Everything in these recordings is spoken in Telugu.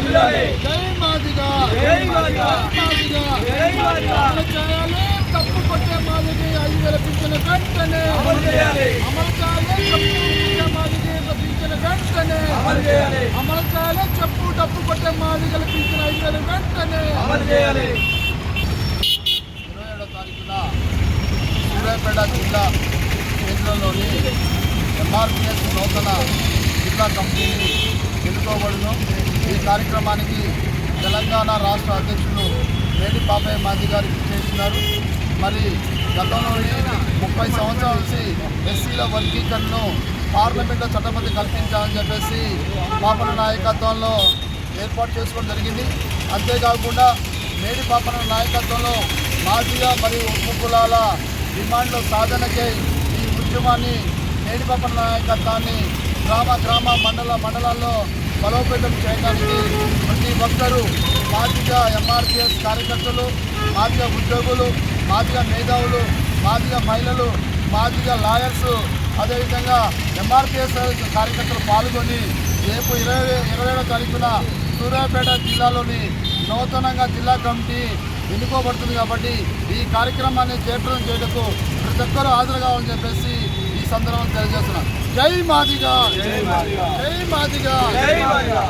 జై మాదిగా జై మాదిగా. మాదిగా జై మాదిగా. అమలు చేయాలి తప్పు కొట్టే మాదిగి ఐదు వేల పింఛను వెంటనే అమలు చేయాలి. అమలు చేయాలి తప్పు కొట్టే మాదిగి పింఛను వెంటనే అమలు చేయాలి. అమలు చేయాలి చెప్పు తప్పు కొట్టే మాదిగల పింఛను ఐదు వేల వెంటనే అమలు చేయాలి ఇరవై ఏడో తారీఖున సూర్యాపేట జిల్లా కేంద్రంలోని ఎంఆర్పిఎస్ నూతన జిల్లా కమిటీని ఎన్నుకోబడును ఈ కార్యక్రమానికి తెలంగాణ రాష్ట్ర అధ్యక్షులు వేడి పాపయ్య మాది గారు చేస్తున్నారు. మరి గతంలోని ముప్పై సంవత్సరాల నుంచి ఎస్సీల వర్గీకరణను పార్లమెంట్లో చట్టబద్ధి కల్పించాలని చెప్పేసి పాపన నాయకత్వంలో ఏర్పాటు చేసుకోవడం జరిగింది. అంతేకాకుండా మేడి పాపన నాయకత్వంలో మాదిగా మరియు ఉప్పు కులాల డిమాండ్ల సాధనకై ఈ ఉద్యమాన్ని మేడి పాపన నాయకత్వాన్ని గ్రామ గ్రామ మండల మండలాల్లో బలోపేతం చేయడానికి ప్రతి ఒక్కరూ మాదిగా ఎంఆర్పిఎస్ కార్యకర్తలు మాదిగా ఉద్యోగులు మాదిగా మేధావులు మాదిగా మహిళలు మాదిగా లాయర్స్ అదేవిధంగా ఎంఆర్పిఎస్ కార్యకర్తలు పాల్గొని రేపు ఇరవై ఇరవై ఏడో తారీఖున సూర్యాపేట జిల్లాలోని నూతనంగా జిల్లా కమిటీ ఎన్నుకోబడుతుంది కాబట్టి ఈ కార్యక్రమాన్ని చేపట్టడం చేయటకు ప్రతి ఒక్కరూ హాజరు కావాలని చెప్పేసి సందర్భంగా తెలియజేస్తున్నాను. జై మాదిగా జై మాదిగా.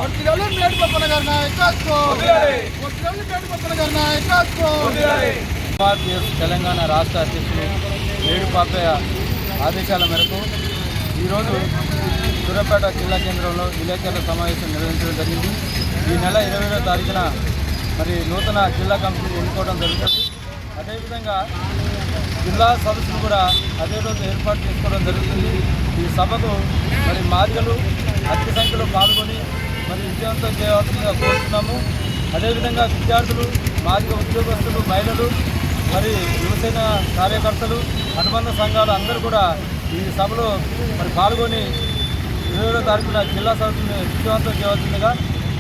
ఒట్టిగల్లి గారి నాయకత్వం. గారి నాయకత్వం. భారతీయ తెలంగాణ రాష్ట్ర అధ్యక్షులు వేడు పాపయ్య ఆదేశాల మేరకు ఈరోజు సూర్యాపేట జిల్లా కేంద్రంలో విలేకరుల సమావేశం నిర్వహించడం జరిగింది. ఈ నెల ఇరవై తారీఖున మరి నూతన జిల్లా కమిటీని ఎన్నుకోవడం జరుగుతుంది. అదేవిధంగా జిల్లా సదస్సును కూడా అదే రోజు ఏర్పాటు చేసుకోవడం జరుగుతుంది. ఈ సభకు మరి మాదిగలు అధిక సంఖ్యలో పాల్గొని మరి విజయవంతం చేయవలసిందిగా కోరుతున్నాము. అదేవిధంగా విద్యార్థులు మాదిగ ఉద్యోగస్తులు మహిళలు మరి యువసేన కార్యకర్తలు అనుబంధ సంఘాలు అందరూ కూడా ఈ సభలో మరి పాల్గొని ఇరవై తారీఖున జిల్లా సదస్సుని విజయవంతం చేయవలసిందిగా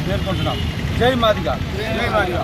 పేర్కొంటున్నాం జై మాదిగా. జై మాదిగా.